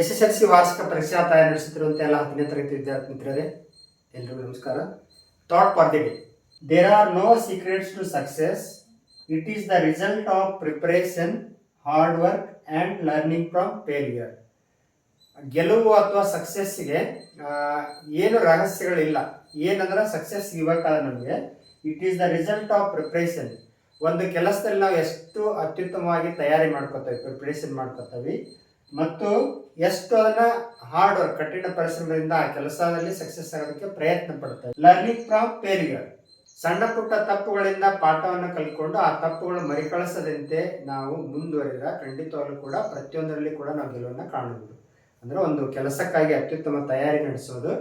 S S L C ವಾರ್ಷಿಕ ಪರೀಕ್ಷಾ ತಯಾರಿ ನಡೆಸುತ್ತಿರುವಂಥ ಎಲ್ಲ ಹತ್ತನೇ ತರಗತಿ ವಿದ್ಯಾರ್ಥಿ ಮಿತ್ರರೇ ಎಲ್ರಿಗೂ ನಮಸ್ಕಾರ. Thought for the day there are no secrets to success it is the result of preparation hard work and learning from failure ಗೆಲುವು ಅಥವಾ ಸಕ್ಸಸ್ಸಿಗೆ ಏನು ರಹಸ್ಯಗಳಿಲ್ಲ. ಏನಂದ್ರೆ ಸಕ್ಸಸ್ ಇವಾಗ ನಮಗೆ. It is the result of preparation ಒಂದು ಕೆಲಸದಲ್ಲಿ ನಾವು ಎಷ್ಟು ಅತ್ಯುತ್ತಮವಾಗಿ ತಯಾರಿ ಮಾಡ್ಕೋತೇವೆ ಪ್ರಿಪ್ರೇಷನ್ ಮಾಡ್ಕೋತೀವಿ. ಮತ್ತು ಎಷ್ಟು ಅದನ್ನ ಹಾರ್ಡ್ ವರ್ಕ್ ಕಠಿಣ ಪರಿಶ್ರಮದಿಂದ ಆ ಕೆಲಸದಲ್ಲಿ ಸಕ್ಸಸ್ ಆಗೋದಕ್ಕೆ ಪ್ರಯತ್ನ ಪಡ್ತಾರೆ. ಲರ್ನಿಂಗ್ ಫ್ರಮ್ ಫೇಲ್ಯೂರ್ ಸಣ್ಣ ಪುಟ್ಟ ತಪ್ಪುಗಳಿಂದ ಪಾಠವನ್ನು ಕಲ್ತ್ಕೊಂಡು ಆ ತಪ್ಪುಗಳು ಮರಿಕಳಿಸದಂತೆ ನಾವು ಮುಂದುವರೆದ ಖಂಡಿತವಾಗ್ಲೂ ಕೂಡ ಪ್ರತಿಯೊಂದರಲ್ಲಿ ಕೂಡ ನಾವು ಗೆಲುವನ್ನು ಕಾಣಬಹುದು. ಅಂದ್ರೆ ಒಂದು ಕೆಲಸಕ್ಕಾಗಿ ಅತ್ಯುತ್ತಮ ತಯಾರಿ ನಡೆಸೋದು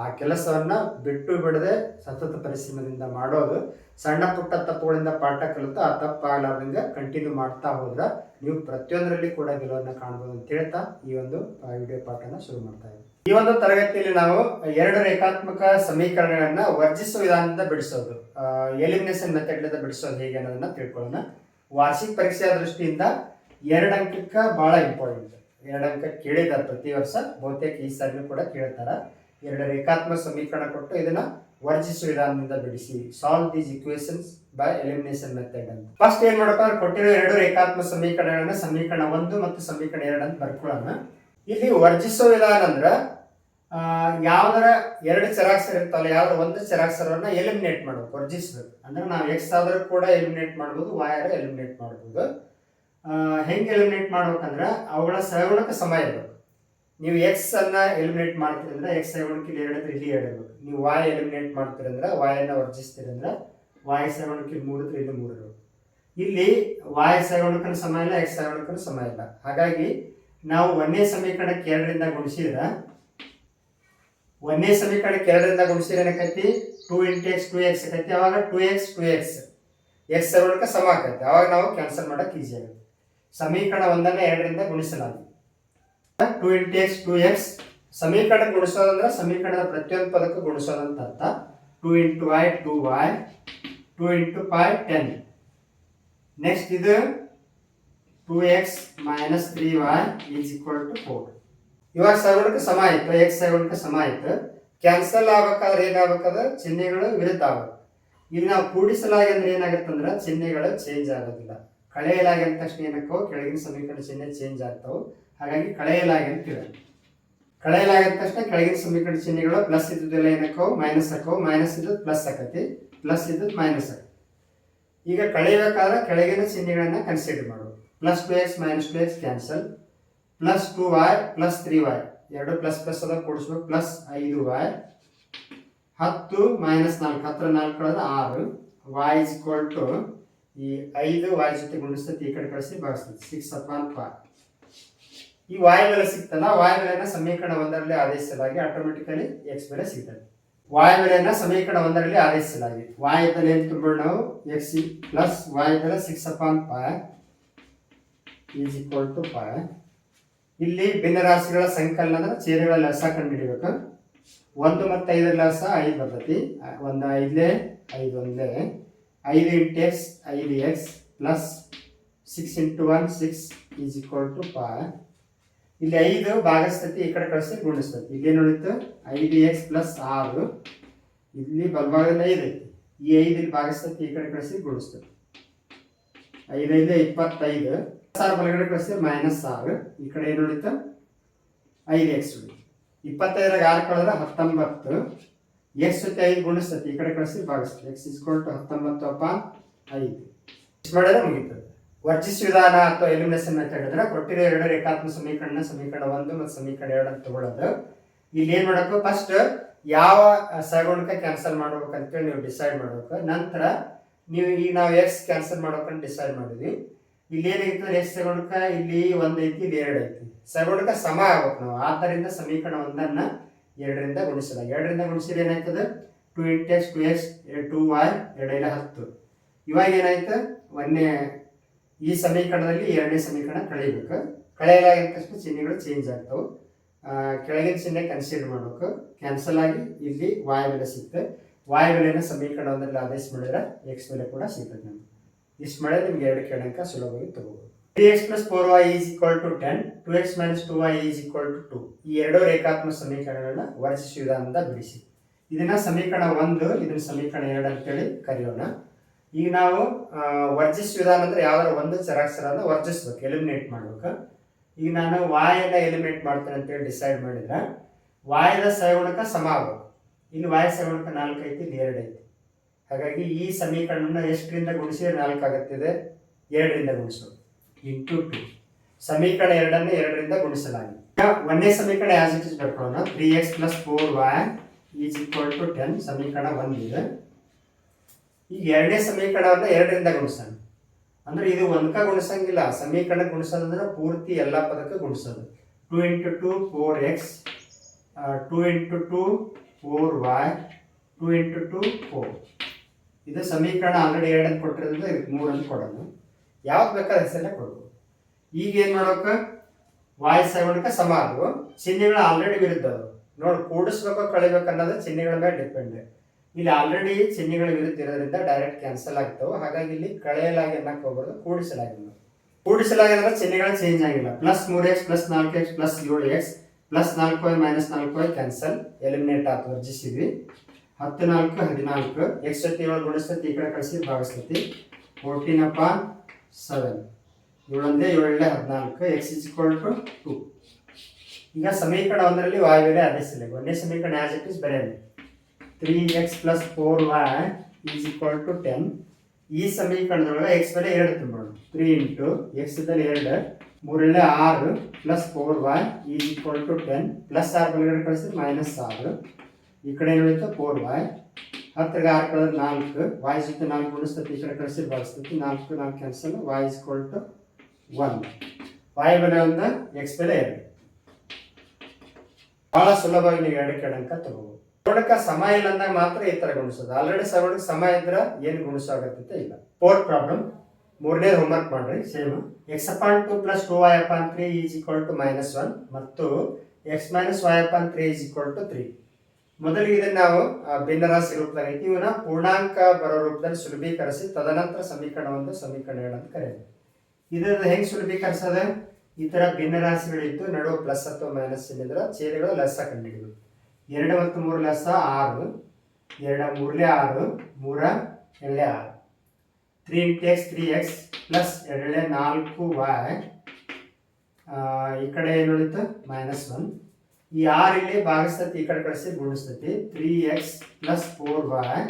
ಆ ಕೆಲಸವನ್ನ ಬಿಟ್ಟು ಬಿಡದೆ ಸತತ ಪರಿಶ್ರಮದಿಂದ ಮಾಡೋದು ಸಣ್ಣ ಪುಟ್ಟ ತಪ್ಪುಗಳಿಂದ ಪಾಠ ಕಲಿತು ಆ ತಪ್ಪಾಗಲಾರ್ದಂಗೆ ಕಂಟಿನ್ಯೂ ಮಾಡ್ತಾ ಹೋದ್ರೆ ನೀವು ಪ್ರತಿಯೊಂದರಲ್ಲಿ ಕೂಡ ಗೆಲುವನ್ನು ಕಾಣಬಹುದು ಅಂತ ಹೇಳ್ತಾ ಈ ಒಂದು ವಿಡಿಯೋ ಪಾಠನ ಶುರು ಮಾಡ್ತಾ ಇದ್ದೀವಿ ಈ ಒಂದು ತರಗತಿಯಲ್ಲಿ ನಾವು ಎರಡು ರೇಖಾತ್ಮಕ ಸಮೀಕರಣಗಳನ್ನ ವರ್ಜಿಸುವ ವಿಧಾನದಿಂದ ಬಿಡಿಸೋದು. ಎಲಿಮಿನೇಷನ್ ಮೆಥಡ್ಲಿಂದ ಬಿಡಿಸೋದು ಹೇಗೆ ಅನ್ನೋದನ್ನ ತಿಳ್ಕೊಳ್ಳೋಣ. ವಾರ್ಷಿಕ ಪರೀಕ್ಷೆಯ ದೃಷ್ಟಿಯಿಂದ ಎರಡು ಅಂಕಕ್ಕೆ ಬಹಳ ಇಂಪಾರ್ಟೆಂಟ್ ಎರಡು ಅಂಕ ಕೇಳಿದ್ದಾರೆ ಪ್ರತಿ ವರ್ಷ, ಬಹುತೇಕ ಈ ಸಾರಿನೂ ಕೂಡ ಕೇಳ್ತಾರ. ಎರಡು ರೇಖಾತ್ಮಕ ಸಮೀಕರಣ ಕೊಟ್ಟು ಇದನ್ನ ವರ್ಜಿಸುವ ವಿಧಾನದಿಂದ ಬಿಡಿಸಿ. Solve these equations by elimination method ಅಂತ. ಫಸ್ಟ್ ಏನ್ ಮಾಡ್ತಾರೆ ಕೊಟ್ಟಿರೋ ಎರಡು ರೇಖಾತ್ಮಕ ಸಮೀಕರಣಗಳನ್ನ ಸಮೀಕರಣ ಒಂದು ಮತ್ತು ಸಮೀಕರಣ ಎರಡು ಅಂತ ಬರ್ಕೊಳ್ಳೋಣ. ಇಲ್ಲಿ ವರ್ಜಿಸೋ ವಿಧಾನ ಅಂದ್ರೆ ಯಾವ್ದರ ಎರಡು ಚರಾಕ್ಷರ ಇರ್ತಾವಲ್ಲ ಯಾವ್ದಾರ ಒಂದು ಚರಾಕ್ಷರವನ್ನ ಎಲಿಮಿನೇಟ್ ಮಾಡಬೇಕು, ವರ್ಜಿಸ್ಬೇಕು. ಅಂದ್ರೆ ನಾವು ಎಕ್ಸ್ ಆದ್ರೂ ಕೂಡ ಎಲಿಮಿನೇಟ್ ಮಾಡ್ಬೋದು ವೈ ಆದ್ರೂ ಎಲಿಮಿನೇಟ್ ಮಾಡ್ಬೋದು. ಹೆಂಗೆ ಎಲಿಮಿನೇಟ್ ಮಾಡ್ಬೇಕಂದ್ರೆ, ಅವುಗಳ ಸಹಗುಣಕ ಸಮ ಇರಬೇಕು. ನೀವು ಎಕ್ಸ್ ಅನ್ನ ಎಲಿಮಿನೇಟ್ ಮಾಡ್ತೀರಿ ಅಂದ್ರೆ ಎಕ್ಸ್ ಸೆವೆನ್ ಕಿಲ್ ಎರಡು ಇದ್ರೆ ಇಲ್ಲಿ ಎರಡು ನೀವು ವಾಯ್ ಎಲಿಮಿನೇಟ್ ಮಾಡ್ತೀರಿ ಅಂದ್ರೆ ವಾಯ್ ಅನ್ನ ವರ್ಜಿಸ್ತೀರಿ ಅಂದ್ರೆ ವಾಯ್ ಸೆವೆನ್ ಕಿಲ್ ಮೂರು ಇದ್ರೆ ಇಲ್ಲಿ ಮೂರು ಇಲ್ಲಿ ವಾಯ್ ಸಹಗುಣಕನ ಸಮ ಇಲ್ಲ ಎಕ್ಸ್ ಸಹಗುಣಕನ ಸಮ ಇಲ್ಲ. ಹಾಗಾಗಿ ನಾವು ಒಂದೇ ಸಮೀಕರಣಕ್ಕೆ ಎರಡರಿಂದ ಗುಣಿಸಿದ್ರೆ, ಒಂದೇ ಸಮೀಕರಣಕ್ಕೆ ಎರಡರಿಂದ ಗುಣಿಸಿದ್ರೆ ಏನಕ್ಕೈತಿ two into x two x ಆಕೈತಿ ಅವಾಗ two x two x x ಸರಳಕ್ಕೆ ಸಮ ಆಕೈತಿ ಅವಾಗ ನಾವು ಕ್ಯಾನ್ಸಲ್ ಮಾಡೋಕೆ ಈಸಿ ಆಗುತ್ತೆ. ಸಮೀಕರಣ ಒಂದನ್ನ ಎರಡರಿಂದ ಗುಣಿಸಲಾಗಿದೆ. Two into x two x ಸಮೀಕರಣ ಗುಣಿಸೋದಂದ್ರೆ ಸಮೀಕರಣದ ಪ್ರತಿಯೊಂದು ಪದಕ್ಕೂ ಗುಣಿಸೋದಂತ ಅರ್ಥ. Two into y two y, two into five, ten. Next ಇದು two x minus three y is equal to four ಇವಾಗ ಸಗುಣಕ್ಕೆ ಸಮ ಆಯ್ತು ಎಕ್ಸ್ ಸಗುಣಕ್ಕೆ ಸಮ ಆಯ್ತು. ಕ್ಯಾನ್ಸಲ್ ಆಗ್ಬೇಕಾದ್ರೆ ಏನಾಗಬೇಕಾದ್ರೆ ಚಿಹ್ನೆಗಳು ವಿರುದ್ಧ ಆಗುತ್ತೆ. ಇಲ್ಲಿ ನಾವು ಕೂಡಿಸಲಾಗಿ ಅಂದ್ರೆ ಏನಾಗುತ್ತಂದ್ರೆ ಚಿಹ್ನೆಗಳು ಚೇಂಜ್ ಆಗೋದಿಲ್ಲ. ಕಳೆಯಲಾಗಿ ಅಂದ ತಕ್ಷಣ ಏನಕ್ಕೋ ಕೆಳಗಿನ ಸಮೀಕರಣ ಚಿಹ್ನೆ ಚೇಂಜ್ ಆಗ್ತಾವೆ. ಹಾಗಾಗಿ ಕಳೆಯಲಾಗಿ ಅಂತ ಹೇಳಿ ಕಳೆಯಲಾಗಿದ ತಕ್ಷಣ ಕೆಳಗಿನ ಸಮೀಕರಣ ಚಿಹ್ನೆಗಳು ಪ್ಲಸ್ ಇದ್ದದೆಲ್ಲ ಏನಕ್ಕೋ ಮೈನಸ್ ಹಾಕೋ ಮೈನಸ್ ಇದ್ದದ್ದು ಪ್ಲಸ್ ಆಕತಿ ಪ್ಲಸ್ ಇದ್ದದ್ದು ಮೈನಸ್ ಆಕತಿ. ಈಗ ಕಳೆಯಬೇಕಾದ್ರೆ ಕೆಳಗಿನ ಚಿಹ್ನೆಗಳನ್ನು ಕನ್ಸಿಡರ್ ಮಾಡೋದು. Plus two x minus two x cancel plus two y plus three y ಎರಡು ಪ್ಲಸ್ ಪ್ಲಸ್ ಅದ ಕೊಡಿಸ್ಬೇಕು ಪ್ಲಸ್ ಐದು ವೈ ಹತ್ತು ಮೈನಸ್ ನಾಲ್ಕು ಹತ್ರ ನಾಲ್ಕು ಕಳೆದ ಆರು. ವಾಯ್ಸ್ ಇಸ್ ಟು ಈ ಐದು ವೈ ಜೊತೆ ಗುಣಿಸ್ತೈತಿ ಈ ಕಡೆ ಕಳಿಸಿ ಭಾಗಿಸ್ತೈತಿ ಸಿಕ್ಸ್ ಅಥವಾ ಫೈವ್ ಈ ವಾಯು ಬೆಲೆ ಸಿಕ್ತಲ್ಲ ವಾಯು ಬೆಲೆನ ಸಮೀಕರಣ ಒಂದರಲ್ಲಿ ಆದೇಶಿಸಲಾಗಿ ಆಟೋಮೆಟಿಕಲಿ ಎಕ್ಸ್ ಬೆಲೆ ಸಿಗ್ತದೆ. ವಾಯು ಬೆಲೆಯನ್ನ ಸಮೀಕರಣ ಒಂದರಲ್ಲಿ ಆದೇಶಿಸಲಾಗಿ. ವಾಯು ಬೆಲೆ ಅಂತ ನಾವು? ಎಕ್ಸ್ ಪ್ಲಸ್ ವಾಯು ಬೆಲೆ six upon five is equal to five ಇಲ್ಲಿ ಭಿನ್ನರಾಶಿಗಳ ಸಂಕಲನ ಅಂದ್ರೆ ಛೇದಗಳ ಲಸ ಕಂಡುಹಿಡಿಬೇಕು. ಒಂದು ಮತ್ತು ಐದರ ಲಸ ಐದು ಬರ್ತೈತಿ. ಒಂದು ಐದಲೇ, ಐದು ಒಂದೇ ಐದು ಇಂಟು ಎಕ್ಸ್ ಐದು x plus six into one six is equal to five ಇಲ್ಲಿ ಐದು ಭಾಗಿಸ್ತತಿ ಈ ಕಡೆ ಕಳಿಸಿ ಗುಣಿಸ್ತತಿ ಇಲ್ಲಿ ಏನು ಉಳಿತು? ಐದು ಎಕ್ಸ್ ಪ್ಲಸ್ ಆರು. ಇಲ್ಲಿ ಬಲಭಾಗದಲ್ಲಿ ಐದು ಐತಿ. ಈ ಐದು ಇಲ್ಲಿ ಭಾಗಿಸ್ತತಿ ಈ ಕಡೆ ಕಳಿಸಿ ಗುಣಿಸ್ತತಿ ಐದೈದು ಇಪ್ಪತ್ತೈದು. ಆರು ಬಲಗಡೆ ಕಳಿಸಿ ಮೈನಸ್ ಆರು. ಈ ಕಡೆ ಏನು ಉಳಿತು? ಐದು ಎಕ್ಸ್ ಉಳಿತು. ಇಪ್ಪತ್ತೈದರಾಗ ಆರು ಕಳೆದ್ರೆ ಹತ್ತೊಂಬತ್ತು. ಎಕ್ಸ್ ಜೊತೆ ಐದು ಗುಣಿಸ್ತತಿ ಈ ಕಡೆ ಕಳಿಸಿ ಭಾಗಿಸ್ತತಿ ಎಕ್ಸ್ ಇಸ್ಕೊಲ್ ಟು ಹತ್ತೊಂಬತ್ತು ಅಪ್ಪ ಐದು. ಮಾಡಿದ್ರೆ ಮುಗೀತದೆ ವರ್ಜಿಸ್ ವಿಧಾನ ಅಥವಾ ಎಲಿಮಿನೇಷನ್ ಮೆಥಡ್ ಅಂದ್ರೆ ಕೊಟ್ಟಿರೋ ಎರಡು ರೇಖಾತ್ಮಕ ಸಮೀಕರಣ ಸಮೀಕರಣ ಒಂದು ಮತ್ತು ಸಮೀಕರಣ ಎರಡು ಅಂತ ತಗೊಳ್ಳೋದು. ಇಲ್ಲಿ ಏನ್ ಮಾಡಬೇಕು? ಫಸ್ಟ್ ಯಾವ ಸಗುಣಕ ಕ್ಯಾನ್ಸಲ್ ಮಾಡ್ಬೇಕು ಅಂತೇಳಿ ನೀವು ಡಿಸೈಡ್ ಮಾಡ್ಬೇಕು. ನಂತರ ನೀವು ಈಗ ನಾವು ಎಕ್ಸ್ ಕ್ಯಾನ್ಸಲ್ ಮಾಡ್ಬೇಕಂತ ಡಿಸೈಡ್ ಮಾಡಿದ್ವಿ. ಇಲ್ಲಿ ಏನಾಗಿತ್ತು ಎಕ್ಸ್ ಸಗುಣಕ ಇಲ್ಲಿ ಒಂದ್ ಐತಿ, ಇಲ್ಲಿ ಎರಡು ಐತಿ. ಸಗುಣಕ ಸಮ ಆಗ್ಬೇಕು ನಾವು. ಆದ್ದರಿಂದ ಸಮೀಕರಣ ಒಂದನ್ನ ಎರಡರಿಂದ ಗುಣಿಸಲಾಗಿ ಎರಡರಿಂದ ಗುಣಿಸಿದ್ರೆ ಏನಾಯ್ತದೆ? Two into x two x two y ಎರಡೆಲ್ಲ ಹತ್ತು. ಇವಾಗ ಏನಾಯ್ತು? ಒಂದನೇ ಈ ಸಮೀಕರಣದಲ್ಲಿ ಎರಡನೇ ಸಮೀಕರಣ ಕಳೆಯಬೇಕು. ಕಳೆಯಲಾಗಿದ ತಕ್ಷಣ ಚಿಹ್ನೆಗಳು ಚೇಂಜ್ ಆಗ್ತವೆ. ಕೆಳಗಿನ ಚಿಹ್ನೆ ಕನ್ಸಿಡರ್ ಮಾಡಬೇಕು. ಕ್ಯಾನ್ಸಲ್ ಆಗಿ ಇಲ್ಲಿ ವಾಯ ಬೆಲೆ ಸಿಗ್ತದೆ. ವಾಯು ಬೆಲೆನ ಸಮೀಕರಣ ಒಂದರಲ್ಲಿ ಆದೇಶ ಮಾಡಿದ್ರೆ ಎಕ್ಸ್ ಬೆಲೆ ಕೂಡ ಸಿಗ್ತದೆ ನಮ್ಗೆ. ಇಷ್ಟು ಮಾಡಿದ್ರೆ ನಿಮ್ಗೆ ಎರಡು ಕೆಳಂಕ ಸುಲಭವಾಗಿ ತಗೋಬಹುದು three x plus four y is equal to ten two x minus two y is equal to two ಈ ಎರಡು ರೇಖಾತ್ಮಕ ಸಮೀಕರಣಗಳನ್ನ ವರ್ಜಿಸುವ ವಿಧಾನದಿಂದ ಬಿಡಿಸಿ. ಇದನ್ನ ಸಮೀಕರಣ ಒಂದು, ಇದನ್ನ ಸಮೀಕರಣ ಎರಡು ಅಂತೇಳಿ ಕರೆಯೋಣ. ಈಗ ನಾವು ವರ್ಜಿಸ್ ವಿಧಾನ ಅಂದ್ರೆ ಯಾವ್ದಾರ ಒಂದು ಚರಾಕ್ಷರನ ವರ್ಜಿಸ್ಬೇಕು ಎಲಿಮಿನೇಟ್ ಮಾಡ್ಬೇಕು. ಈಗ ನಾನು ವಾಯನ್ನ ಎಲಿಮಿನೇಟ್ ಮಾಡ್ತೇನೆ ಅಂತೇಳಿ ಡಿಸೈಡ್ ಮಾಡಿದ್ರೆ, ವಾಯದ ಸಹಗುಣಕ ಸಮ ಆಗ್ಬೇಕು. ಇಲ್ಲಿ ವಾಯ ಸಹಗುಣಕ ನಾಲ್ಕು ಐತಿ, ಇಲ್ಲಿ ಎರಡು ಐತಿ. ಹಾಗಾಗಿ ಈ ಸಮೀಕರಣನ ಎಷ್ಟರಿಂದ ಗುಣಿಸಿದ್ರೆ ನಾಲ್ಕು ಆಗುತ್ತಿದೆ? ಎರಡರಿಂದ ಗುಣಿಸೋದು. Into two. ಸಮೀಕರಣ ಎರಡನ್ನು ಎರಡರಿಂದ ಗುಣಿಸಲಾಗಿದೆ. ಒಂದೇ ಸಮೀಕರಣ as it is ಬರ್ಕೊಳ್ಳೋಣ. Three x plus four y is equal to ten ಸಮೀಕರಣ ಒಂದಿದೆ ಈಗ ಎರಡನೇ ಸಮೀಕರಣವನ್ನ ಎರಡರಿಂದ ಗುಣಿಸೋಣ. ಅಂದ್ರೆ ಇದು ಒಂದ್ಕ ಗುಣಿಸಂಗಿಲ್ಲ. ಸಮೀಕರಣ ಗುಣಿಸೋದಂದ್ರೆ ಪೂರ್ತಿ ಎಲ್ಲ ಪದಕ್ಕೆ ಗುಣಿಸೋದು. Two into two four x two into two four y two into two four ಇದು ಸಮೀಕರಣ ಆಲ್ರೆಡಿ ಎರಡನ್ನು ಕೊಟ್ಟಿರೋದ್ರಿಂದ ಇದಕ್ಕೆ ಮೂರನ್ನು ಕೊಡೋದು ಯಾವ್ದು ಬೇಕಾದ್ರೆ ಹೆಸರಲ್ಲೇ ಕೊಡ್ಬೋದು. ಈಗ ಏನು ಮಾಡೋಕೆ? ವಾಯ್ ಸಗುಣಕ್ಕೆ ಸಮ ಅದು ಚಿಹ್ನೆಗಳು ಆಲ್ರೆಡಿ ವಿರುದ್ಧ ನೋಡಿ, ಕೂಡಿಸ್ಬೇಕು ಕಳಿಬೇಕು ಅನ್ನೋದು ಚಿಹ್ನೆಗಳ ಮೇಲೆ ಡಿಪೆಂಡ್ ಇಲ್ಲಿ ಆಲ್ರೆಡಿ ಚಿಹ್ನೆಗಳ ವಿರುದ್ಧ ಇರೋದ್ರಿಂದ ಡೈರೆಕ್ಟ್ ಕ್ಯಾನ್ಸಲ್ ಆಗ್ತಾವೆ ಹಾಗಾಗಿ ಇಲ್ಲಿ ಕಳೆಯಲಾಗಿ ಅನ್ನಕ್ಕೆ ಹೋಗ್ಬಾರ್ದು ಕೂಡಿಸಲಾಗಿಲ್ಲ ಕೂಡಿಸಲಾಗಿದೆ ಅಂದ್ರೆ ಚಿಹ್ನೆಗಳು ಚೇಂಜ್ ಆಗಿಲ್ಲ ಪ್ಲಸ್ ಮೂರು ಎಕ್ಸ್ ಪ್ಲಸ್ ನಾಲ್ಕು ಎಕ್ಸ್ ಪ್ಲಸ್ ಏಳು ಎಕ್ಸ್ ಪ್ಲಸ್ ನಾಲ್ಕು ಐ ಮೈನಸ್ ನಾಲ್ಕು ಐ ಕ್ಯಾನ್ಸಲ್ ಎಲಿಮಿನೇಟ್ ಆಯ್ತು ವರ್ಜಿಸಿದ್ವಿ ಹತ್ತು ನಾಲ್ಕು ಹದಿನಾಲ್ಕು ಎಕ್ಸ್ ಜೊತೆ ಏಳು ಗುಣಿಸ್ತತಿ ಈ ಕಡೆ ಕಳಿಸಿ ಭಾಗಿಸ್ತತಿ ಫೋರ್ಟೀನ್ ಅಪಾನ್ ಸೆವೆನ್ ಏಳೊಂದೇ ಏಳೇ ಹದಿನಾಲ್ಕು x is equal to two ಈಗ ಸಮೀಕರಣ ಒಂದರಲ್ಲಿ ವಾಯುವಿಲೆ ಅದೇ ಆದೇಶಿಲ್ಲ ಒಂದೇ ಸಮೀಕರಣ as it is ಬರೆಯಲಿ three x plus four y is equal to ten ಈ ಸಮೀಕರಣದೊಳಗೆ ಎಕ್ಸ್ ಬೆಲೆ ಎರಡು ತುಂಬೋಣ ತ್ರೀ ಇಂಟು ಎಕ್ಸ್ ಇದ್ದಲ್ಲಿ ಎರಡು. ಮೂರಲ್ಲೇ ಆರು plus four y is equal to ten plus ಆರು ಬಲಗಡೆ ಕಳಿಸಿದ್ರೆ ಮೈನಸ್ ಆರು. ಈ ಕಡೆ ಏನು ಉಳಿತು ಫೋರ್ ವೈ ಹತ್ತಿರಗೆ ಆರು ಕಳೆದ್ರೆ ನಾಲ್ಕು. ವಾಯ್ ಜೊತೆ ನಾಲ್ಕು ಗುಣಿಸ್ತತಿ ಈ ಕಡೆ ಕಳಿಸಿದ್ರೆ ಬಳಸ್ತೈತಿ ನಾಲ್ಕು ನಾಲ್ಕು cancel y is equal to one y ಬೆಲೆ ಒಂದು ಎಕ್ಸ್ ಬೆಲೆ ಎರಡು. ಭಾಳ ಸುಲಭವಾಗಿ ನೀವು ಕಡೆ ಅಂಕ ತಗೋಬಹುದು ಸವರ್ಣಕ ಸಮ ಇಲ್ಲ ಅಂದಾಗ ಮಾತ್ರ ಈ ತರ ಗುಣಿಸೋದು. ಆಲ್ರೆಡಿ ಸವರ್ಣಕ್ಕೆ ಸಮ ಇದ್ರ ಏನು ಗುಣಿಸೋ ಅಗತ್ಯತೆ ಇಲ್ಲ. ಫೋರ್ತ್ ಪ್ರಾಬ್ಲಮ್ ಮೂರನೇ ಹೋಮ್ವರ್ಕ್ ಮಾಡ್ರಿ same x upon two plus two y upon three is equal to minus one ಮತ್ತು x minus y upon three is equal to three ಮೊದಲಿಗೆ ಇದನ್ನ ನಾವು ಭಿನ್ನರಾಶಿ ರೂಪದಲ್ಲಿ ಇವನ್ನ ಪೂರ್ಣಾಂಕ ಬರೋ ರೂಪದಲ್ಲಿ ಸುಲಭೀಕರಿಸಿ ತದನಂತರ ಸಮೀಕರಣ ಒಂದು, ಸಮೀಕರಣ ಎರಡು ಅಂತ ಕರೆಯೋದು. ಇದನ್ನ ಹೆಂಗ್ ಸುಲಭೀಕರಿಸೋದು? ಈ ತರ ಭಿನ್ನರಾಶಿಗಳಿದ್ದು ನಡುವೆ ಪ್ಲಸ್ ಅಥವಾ ಮೈನಸ್ ಏನಿದ್ರೆ ಚೇರಿಗಳು ಲೆಸ್ ಕಂಡುಹಿಡಿದು ಎರಡು ಮತ್ತು ಮೂರು ಲಸ ಆರು. ಎರಡು ಮೂರಲೇ ಆರು, ಮೂರ ಎರಡೇ ಆರು. Three into x, three x plus ಎರಡೇ ನಾಲ್ಕು ವಾಯ್ ಈ ಕಡೆ ಏನು ಉಳಿತು ಮೈನಸ್ ಒನ್. ಈ ಆರ್ ಇಲ್ಲಿ ಭಾಗಿಸ್ತತಿ ಈ ಕಡೆ ಕಳಿಸಿ ಗುಣಿಸ್ತತಿ. Three x plus four y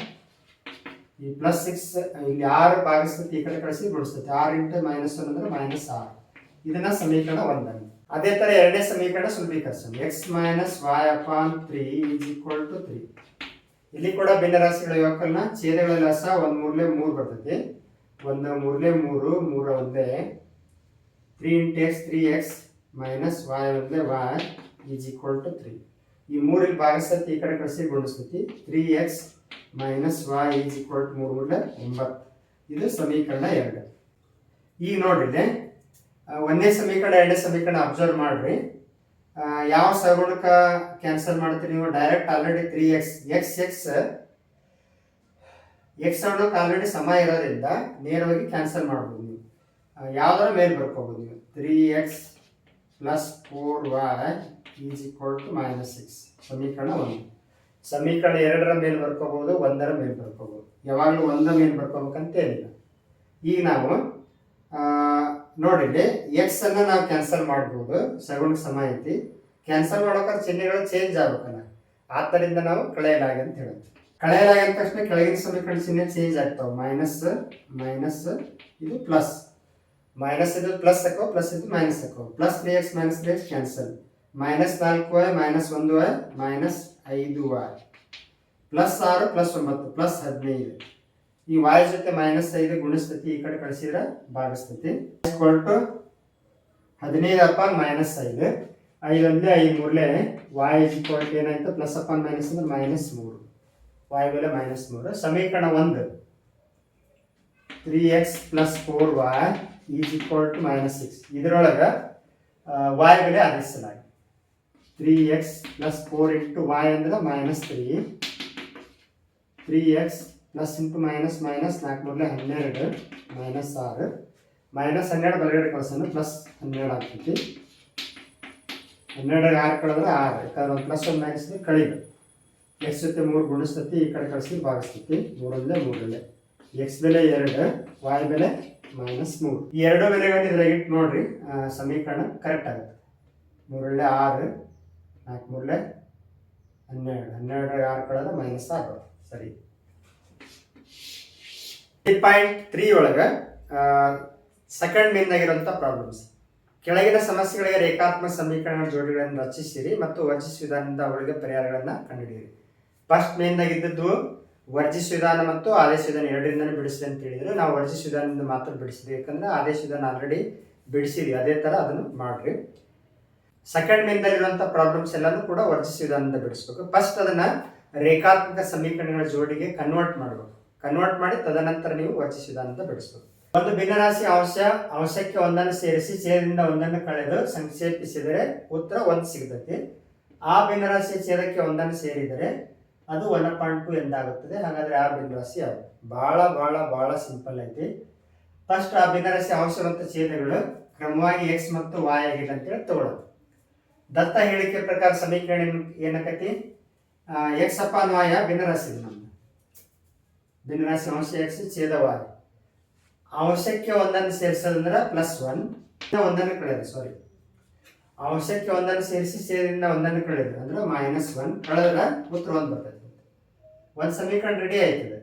ಈ ಪ್ಲಸ್ ಸಿಕ್ಸ್, ಇಲ್ಲಿ ಆರು ಭಾಗಿಸ್ತತಿ ಈ ಕಡೆ ಕಳಿಸಿ ಗುಣಿಸ್ತತಿ. ಆರು ಇಂಟು ಮೈನಸ್ ಒನ್ ಅಂದ್ರೆ ಮೈನಸ್ ಆರು. ಇದನ್ನ ಸಮೀಕರಣ ಒಂದನ್ನು. ಅದೇ ತರ ಎರಡನೇ ಸಮೀಕರಣ ಸುಲಭೀಕರಿಸೋಣ. X minus y upon three is equal to three ಇಲ್ಲಿ ಕೂಡ ಭಿನ್ನರಾಶಿಗಳ ವ್ಯಾಕಲ್ನ ಛೇದಗಳ ಸಹ ಒಂದು ಮೂರಲೇ ಮೂರು ಬರ್ತೈತಿ ಒಂದು ಮೂರಲೇ ಮೂರು, ಮೂರ ಒಂದೇ. Three into x three x minus y ಒಂದೇ y is equal to three ಈ ಮೂರಲ್ಲಿ ಭಾಗಿಸ್ತತಿ ಈ ಕಡೆ ಕಳಿಸಿ ಗುಣಿಸ್ತತಿ three x minus y is equal to ಮೂರು ಮೂರಲೆ ಒಂಬತ್ತು. ಇದು ಸಮೀಕರಣ ಎರಡು. ಈಗ ನೋಡ್ರಿ ಆ, ಒಂದನೇ ಸಮೀಕರಣ ಎರಡನೇ ಸಮೀಕರಣ ಅಬ್ಸರ್ವ್ ಮಾಡ್ರಿ. ಯಾವ ಸಗುಣಕ ಕ್ಯಾನ್ಸಲ್ ಮಾಡ್ತೀರಿ ನೀವು? Direct already three x x x x ಸಗುಣಕ್ಕೆ already ಸಮ ಇರೋದ್ರಿಂದ ನೇರವಾಗಿ ಕ್ಯಾನ್ಸಲ್ ಮಾಡ್ಬೋದು ನೀವು. ಆ, ಮೇಲೆ ಬರ್ಕೋಬೋದು ನೀವು. Three x plus four y is equal to minus six ಸಮೀಕರಣ ಒಂದು. ಸಮೀಕರಣ ಎರಡರ ಮೇಲೆ ಬರ್ಕೋಬಹುದು ಒಂದರ ಮೇಲೆ ಬರ್ಕೋಬಹುದು ಯಾವಾಗಲೂ ಒಂದರ ಮೇಲೆ ಬರ್ಕೋಬೇಕಂತ ಏನಿಲ್ಲ. ಈಗ ನಾವು ನೋಡಿಲ್ಲಿ ಎಕ್ಸ್ ಅನ್ನ ನಾವು ಕ್ಯಾನ್ಸಲ್ ಮಾಡ್ಬೋದು. ಸಗುಣಕ್ಕೆ ಸಮ ಐತಿ. ಕ್ಯಾನ್ಸಲ್ ಮಾಡೋಕೆ ಚಿಹ್ನೆಗಳು ಚೇಂಜ್ ಆಗ್ಬೇಕಲ್ಲ. ಆದ್ದರಿಂದ ನಾವು ಕಳೆಯಲಾಗಿ ಅಂತ ಹೇಳುತ್ತೆ ಕಳೆಯಲಾಗಿ ಅಂದ ತಕ್ಷಣ ಕೆಳಗಿನ ಸಮೀಕರಣ ಚಿಹ್ನೆ ಚೇಂಜ್ ಆಗ್ತಾವೆ. ಮೈನಸ್ ಮೈನಸ್ ಇದು ಪ್ಲಸ್ ಮೈನಸ್ ಇದು ಪ್ಲಸ್ ಹಾಕೋ ಪ್ಲಸ್ ಇದು ಮೈನಸ್ ಹಾಕೋ. Plus three x minus three x cancel minus ನಾಲ್ಕು ವೈ ಮೈನಸ್ ಒಂದು ವೈ ಮೈನಸ್ ಐದು ವೈ ಪ್ಲಸ್ ಆರು ಪ್ಲಸ್ ಒಂಬತ್ತು ಪ್ಲಸ್ ಹದಿನೈದು. ಈ ವಾಯ್ ಜೊತೆ ಮೈನಸ್ ಐದು ಗುಣಿಸ್ತತಿ ಈ ಕಡೆ ಕಳಿಸಿದ್ರೆ ಭಾಗಿಸ್ತತಿ. ಕೊಟ್ಟು ಹದಿನೈದು ಅಪಾನ್ ಮೈನಸ್ ಐದು. ಐದು ಅಂದರೆ ಐದು ಮೂರಲೆ ವಾಯ್ ಟು ಏನಾಯ್ತು? ಪ್ಲಸ್ ಅಪಾನ್ ಮೈನಸ್ ಅಂದ್ರೆ ಮೈನಸ್ ಮೂರು. ವಾಯ್ ಬೆಲೆ ಮೈನಸ್ ಮೂರು. ಸಮೀಕರಣ ಒಂದು. Three x plus four y is equal to minus six ಇದರೊಳಗೆ ವಾಯ್ ಬೆಲೆ ಆಧರಿಸಲಾಗಿದೆ three x plus four into y ಅಂದ್ರೆ minus three three x plus into minus minus ನಾಲ್ಕು ಮೂರಲೆ ಹನ್ನೆರಡು ಮೈನಸ್ ಆರು. ಮೈನಸ್ ಹನ್ನೆರಡು ಬಲಗಡೆ ಕಳ್ಸೋಣ ಪ್ಲಸ್ ಹನ್ನೆರಡು ಆಗ್ತೈತಿ. ಹನ್ನೆರಡು ಆರು ಕಳೆದ್ರೆ ಆರು, ಯಾಕಂದ್ರೆ ಒಂದು ಪ್ಲಸ್ ಒಂದು ಮೈನಸ್ ಕಳಿಬೇಕು. ಎಕ್ಸ್ ಜೊತೆ ಮೂರು ಗುಣಿಸ್ತತಿ, ಈ ಕಡೆ ಕಳಿಸಿ ಭಾಗಿಸ್ತೈತಿ. ಮೂರಲ್ಲೇ ಮೂರಲ್ಲೇ. ಎಕ್ಸ್ ಬೆಲೆ ಎರಡು ವಾಯ್ ಬೆಲೆ ಮೈನಸ್ ಮೂರು. ಈ ಎರಡು ಬೆಲೆಗಳನ್ನು ಇದ್ರಾಗ ಇಟ್ಟು ನೋಡ್ರಿ ಸಮೀಕರಣ ಕರೆಕ್ಟ್ ಆಗುತ್ತೆ. ಮೂರಲ್ಲೇ ಆರು, ನಾಲ್ಕು ಮೂರಲ್ಲೇ ಹನ್ನೆರಡು. ಹನ್ನೆರಡು ಆರು ಕಳೆದ್ರೆ ಮೈನಸ್ ಆಗೋದು. ಸರಿ. ಏಟ್ ಪಾಯಿಂಟ್ ತ್ರೀ ಒಳಗೆ ಸೆಕೆಂಡ್ ಮೇನ್ದಾಗಿರುವಂಥ ಪ್ರಾಬ್ಲಮ್ಸ್ ಕೆಳಗಿನ ಸಮಸ್ಯೆಗಳಿಗೆ ರೇಖಾತ್ಮಕ ಸಮೀಕರಣ ಜೋಡಿಗಳನ್ನು ರಚಿಸಿರಿ ಮತ್ತು ವರ್ಜಿಸ್ ವಿಧಾನದಿಂದ ಅವರಿಗೆ ಪರಿಹಾರಗಳನ್ನು ಕಂಡುಹಿಡಿಯಿರಿ. ಫಸ್ಟ್ ಮೇನ್ದಾಗಿದ್ದದ್ದು ವರ್ಜಿಸ್ ವಿಧಾನ ಮತ್ತು ಆದೇಶ ವಿಧಾನ ಎರಡರಿಂದನೂ ಬಿಡಿಸಿದೆ ಅಂತ ಹೇಳಿದ್ರೆ. ನಾವು ವರ್ಜಿಸ್ ವಿಧಾನದಿಂದ ಮಾತ್ರ ಬಿಡಿಸಿದ್ವಿ, ಯಾಕಂದ್ರೆ ಆದೇಶ ವಿಧಾನ ಆಲ್ರೆಡಿ ಬಿಡಿಸಿರಿ ಅದೇ ಥರ ಅದನ್ನು ಮಾಡ್ರಿ. ಸೆಕೆಂಡ್ ಮೇನ್ದಲ್ಲಿರುವಂಥ ಪ್ರಾಬ್ಲಮ್ಸ್ ಎಲ್ಲನೂ ಕೂಡ ವರ್ಜಿಸ್ ವಿಧಾನದಿಂದ ಬಿಡಿಸ್ಬೇಕು. ಫಸ್ಟ್ ಅದನ್ನ ರೇಖಾತ್ಮಕ ಸಮೀಕರಣಗಳ ಜೋಡಿಗೆ ಕನ್ವರ್ಟ್ ಮಾಡಬೇಕು. ಕನ್ವರ್ಟ್ ಮಾಡಿ ತದನಂತರ ನೀವು ವಿಧಾನದಿಂದ ಬಿಡಿಸ್ಬೇಕು ಒಂದು ಭಿನ್ನರಾಶಿ ಅಂಶ, ಅಂಶಕ್ಕೆ ಒಂದನ್ನು ಸೇರಿಸಿ ಛೇದದಿಂದ ಒಂದನ್ನು ಕಳೆದು ಸಂಕ್ಷೇಪಿಸಿದರೆ ಉತ್ತರ ಒಂದು ಸಿಗ್ತೈತಿ ಆ ಭಿನ್ನರಾಶಿ ಛೇದಕ್ಕೆ ಒಂದನ್ನು ಸೇರಿದರೆ ಅದು ಒನ್ ಪಾಯಿಂಟ್ ಟು ಎಂದಾಗುತ್ತದೆ. ಹಾಗಾದ್ರೆ ಆ ಭಿನ್ನರಾಶಿ ಯಾವುದು? ಬಹಳ ಬಹಳ ಬಹಳ ಸಿಂಪಲ್ ಐತಿ. ಫಸ್ಟ್ ಆ ಭಿನ್ನರಾಶಿ ಅಂಶ ಮತ್ತು ಛೇದಗಳು ಕ್ರಮವಾಗಿ ಎಕ್ಸ್ ಮತ್ತು ವಾಯ್ ಆಗಿದೆ ಅಂತೇಳಿ ತಗೊಳ್ಳೋದು. ದತ್ತ ಹೇಳಿಕೆ ಪ್ರಕಾರ ಸಮೀಕರಣ ಏನ್- ಏನಕತಿ? ಎಕ್ಸ್ ಅಪಾನ್ ವಾಯ ಭಿನ್ನರಾಶಿ ನಮ್ದು ಭಿನ್ನರಾಶಿ ಸಮಸ್ಯೆ ಎಕ್ಸ್ ಛೇದ ವಾಯ್ ಅಂಶಕ್ಕೆ ಒಂದನ್ನು ಸೇರಿಸೋದಂದ್ರೆ ಪ್ಲಸ್ ಒನ್ ಒಂದನ್ನು ಕಳೆಯೋದು ಸಾರಿ ಅಂಶಕ್ಕೆ ಒಂದನ್ನು ಸೇರಿಸಿ ಸೇರಿಂದ ಒಂದನ್ನು ಕಳೆಯೋದು ಅಂದ್ರೆ ಮೈನಸ್ ಒನ್ ಕಳೆದ್ರೆ ಉತ್ತರ ಒಂದು ಬರ್ತೈತೆ ಒಂದು ಸಮೀಕರಣ ರೆಡಿ ಆಯ್ತದೆ.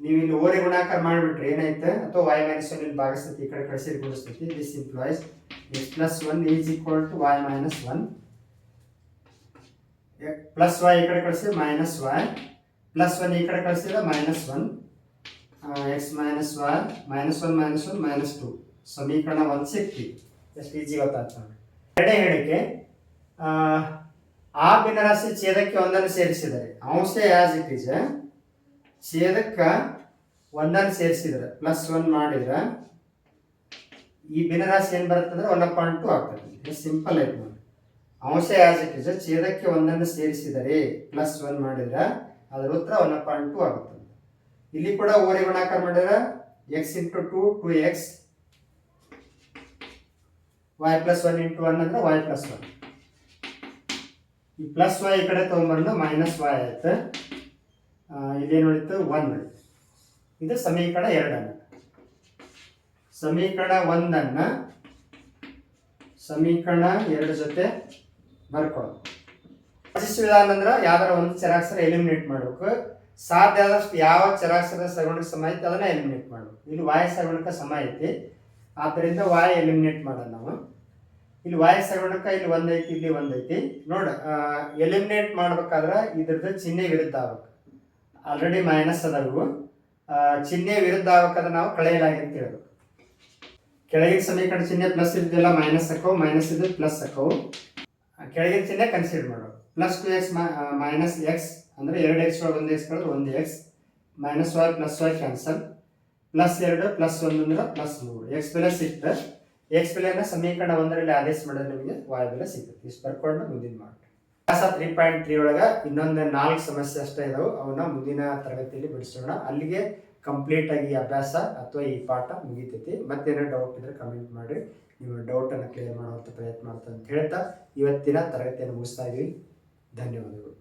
ನೀವು ಇಲ್ಲಿ ಓರೆ ಗುಣಾಕಾರ ಮಾಡಿಬಿಟ್ರೆ ಏನಾಯ್ತು? ಅಥವಾ ವೈ ಮೈನಸ್ ಒನ್ ಇಲ್ಲಿ ಭಾಗಿಸ್ತೈತಿ ಈ ಕಡೆ ಕಳಿಸಿ ಗುಣಿಸ್ತೈತಿ this implies x plus one is equal to y minus one plus y ಈ ಕಡೆ ಕಳಿಸಿದ್ರೆ ಮೈನಸ್ ವೈ ಪ್ಲಸ್ ಒನ್ ಈ ಕಡೆ ಕಳಿಸಿದ್ರೆ minus one x minus y minus one minus one minus two ಸಮೀಕರಣ ಒಂದು ಸಿಕ್ತಿ ಎಷ್ಟು ಈಜಿ ಗೊತ್ತಾಗ್ತ ಎರಡೇ ಹೇಳಿಕೆ ಆ, ಆ ಭಿನ್ನರಾಶಿ ಛೇದಕ್ಕೆ ಒಂದನ್ನು ಸೇರಿಸಿದರೆ ಅಂಶ ಯಾಸ್ ಇಟ್ ಈಸ್ ಛೇದಕ್ಕೆ ಒಂದನ್ನು ಸೇರಿಸಿದ್ರೆ ಪ್ಲಸ್ ಒನ್ ಮಾಡಿದ್ರೆ ಈ ಭಿನ್ನರಾಶಿ ಏನು ಬರುತ್ತೆ ಅಂದ್ರೆ ಒನ್ ಪಾಯಿಂಟ್ ಟು ಆಗ್ತದೆ. ಸಿಂಪಲ್ ಐತೆ ನೋಡಿ. ಅಂಶ ಯಾಸ್ ಇಟ್ ಈಸ್ ಛೇದಕ್ಕೆ ಒಂದನ್ನು ಸೇರಿಸಿದರೆ ಪ್ಲಸ್ ಒನ್ ಮಾಡಿದ್ರೆ ಅದರ ಉತ್ತರ ಒನ್ ಪಾಯಿಂಟ್ ಟು ಆಗುತ್ತೆ ಇಲ್ಲಿ ಕೂಡ ಓರೆ ಗುಣಾಕಾರ ಮಾಡಿದ್ರೆ x into two two x y plus one into one ಅಂದ್ರೆ ವೈ ಪ್ಲಸ್ ಒನ್ ಈ ಪ್ಲಸ್ ವೈ ಈ ಕಡೆ ತೊಗೊಂಬಂದು ಮೈನಸ್ ವೈ ಆಯ್ತು. ಇದೇನು ಉಳಿತು ಒನ್ ಉಳಿತು ಇದು ಸಮೀಕರಣ ಎರಡನ್ನು. ಸಮೀಕರಣ ಒಂದನ್ನು ಸಮೀಕರಣ ಎರಡು ಜೊತೆ ಬರ್ಕೊಳ್ಳೋದು ವಿಧಾನ ಅಂದ್ರೆ ಯಾವ್ದಾರ ಒಂದು ಚರಾಕ್ಷರ ಎಲಿಮಿನೇಟ್ ಮಾಡ್ಬೇಕು. ಸಾಧ್ಯ ಆದಷ್ಟು ಯಾವ ಚರಾಕ್ಷರ ಸಗುಣಕ ಸಮ ಐತಿ ಅದನ್ನ ಎಲಿಮಿನೇಟ್ ಮಾಡೋದು ಇಲ್ಲಿ ವಾಯ ಸಗುಣಕ ಸಮ ಐತಿ. ಆದ್ದರಿಂದ ವಾಯ ಎಲಿಮಿನೇಟ್ ಮಾಡೋಣ ನಾವು. ಇಲ್ಲಿ ವಾಯ ಸಗುಣಕ ಇಲ್ಲಿ ಒಂದೈತಿ ಇಲ್ಲಿ ಒಂದೈತಿ ನೋಡ ಎಲಿಮಿನೇಟ್ ಮಾಡ್ಬೇಕಾದ್ರೆ ಇದ್ರದ್ದು ಚಿಹ್ನೆ ವಿರುದ್ಧ ಆಗ್ಬೇಕು. ಆಲ್ರೆಡಿ ಮೈನಸ್ ಅದಾವು. ಚಿಹ್ನೆ ವಿರುದ್ಧ ಆಗ್ಬೇಕಾದ್ರೆ ನಾವು ಕಳೆಯಲಾಗಿ ಅಂತ ಹೇಳ್ಬೇಕು. ಕೆಳಗಿನ ಸಮೀಕರಣ ಚಿಹ್ನೆ ಪ್ಲಸ್ ಇದ್ದಿಲ್ಲ ಮೈನಸ್ ಹಾಕವು ಮೈನಸ್ ಇದ್ದು ಪ್ಲಸ್ ಹಾಕವು. ಕೆಳಗಿನ ಚಿಹ್ನೆ ಕನ್ಸಿಡರ್ ಮಾಡೋ plus two x minus x ಅಂದರೆ ಎರಡು ಎಕ್ಸ್ ಒಂದು ಎಕ್ಸ್ ಕಳೆದ್ರೆ ಒಂದು x minus y plus y cancel plus ಎರಡು ಪ್ಲಸ್ ಒಂದು ಅಂದ್ರೆ ಪ್ಲಸ್ ಮೂರು. ಎಕ್ಸ್ ಬೆಲೆ ಸಿಕ್ತದೆ. ಎಕ್ಸ್ ಬೆಲೆಯನ್ನು ಸಮೀಕರಣ ಒಂದರಲ್ಲಿ ಆದೇಶ ಮಾಡಿದ್ರೆ ನಿಮಗೆ ವಾಯ್ ಬೆಲೆ ಸಿಗುತ್ತೆ ಇಷ್ಟು ಬರ್ಕೊಂಡು ಮುಂದಿನ ಮಾಡಿ ಕ್ಲಾಸ್ ತ್ರೀ ಪಾಯಿಂಟ್ ತ್ರೀ ಒಳಗೆ ಇನ್ನೊಂದು ನಾಲ್ಕು ಸಮಸ್ಯೆ ಅಷ್ಟೇ ಇದಾವೆ. ಅವನ್ನ ಮುಂದಿನ ತರಗತಿಯಲ್ಲಿ ಬಿಡಿಸೋಣ. ಅಲ್ಲಿಗೆ ಕಂಪ್ಲೀಟ್ ಆಗಿ ಅಭ್ಯಾಸ ಅಥವಾ ಈ ಪಾಠ ಮುಗಿತೈತಿ. ಮತ್ತೇನೋ ಡೌಟ್ ಇದ್ರೆ ಕಮೆಂಟ್ ಮಾಡಿ ನಿಮ್ಮ ಡೌಟನ್ನು ಕ್ಲಿಯರ್ ಮಾಡುವಂಥ ಪ್ರಯತ್ನ ಮಾಡ್ತಾ ಅಂತ ಹೇಳ್ತಾ ಇವತ್ತಿನ ತರಗತಿಯನ್ನು ಮುಗಿಸ್ತಾ ಇದೀವಿ ಧನ್ಯವಾದಗಳು.